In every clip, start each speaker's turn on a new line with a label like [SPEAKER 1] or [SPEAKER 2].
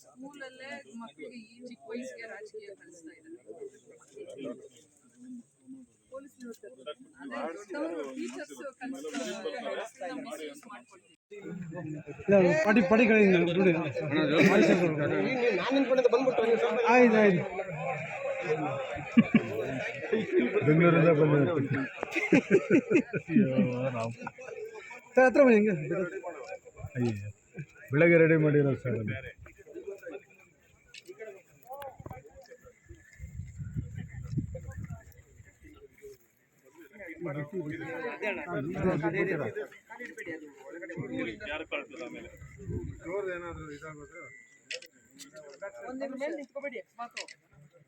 [SPEAKER 1] ಸ್ಕೂಲಲ್ಲೇ ಮಕ್ಕಳಿಗೆ ಈ ಚಿಕ್ಕ ವಯಸ್ಸಿಗೆ ರಾಜಕೀಯ ಕಲಿಸ್ತಾ ಇದ್ದಾರೆ.
[SPEAKER 2] ಪಡಿ ಪಡಿಗಳಿಂದ ಆಯ್ತು ಆಯ್ತು.
[SPEAKER 3] ಬೆಂಗಳೂರಿಂದ ಬಂದ
[SPEAKER 2] ಸರ್ ಹತ್ರ ಬನ್ನಿ ಹೆಂಗೆ.
[SPEAKER 3] ಅಯ್ಯ ಬೆಳಗ್ಗೆ ರೆಡಿ ಮಾಡಿರೋದು ಸರ್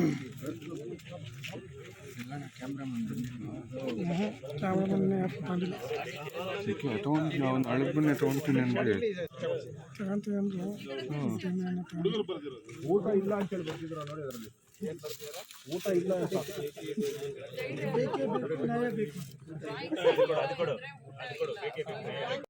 [SPEAKER 2] ಬರಲಿ ಮುಂದೆ ಒಂದು
[SPEAKER 3] ಅವನು ಅಳಬನ್ನೇ ತೊಗೊಂತೀನಿ ಅಂದರೆ
[SPEAKER 2] ಊಟ ಇಲ್ಲ ಅಂತ ಬರ್ತಿದ್ರು ನೋಡಿ ಅದರಲ್ಲಿ ಊಟ ಇಲ್ಲ ಅಂತ
[SPEAKER 1] ಡ್ರಾಯಿಂಗ್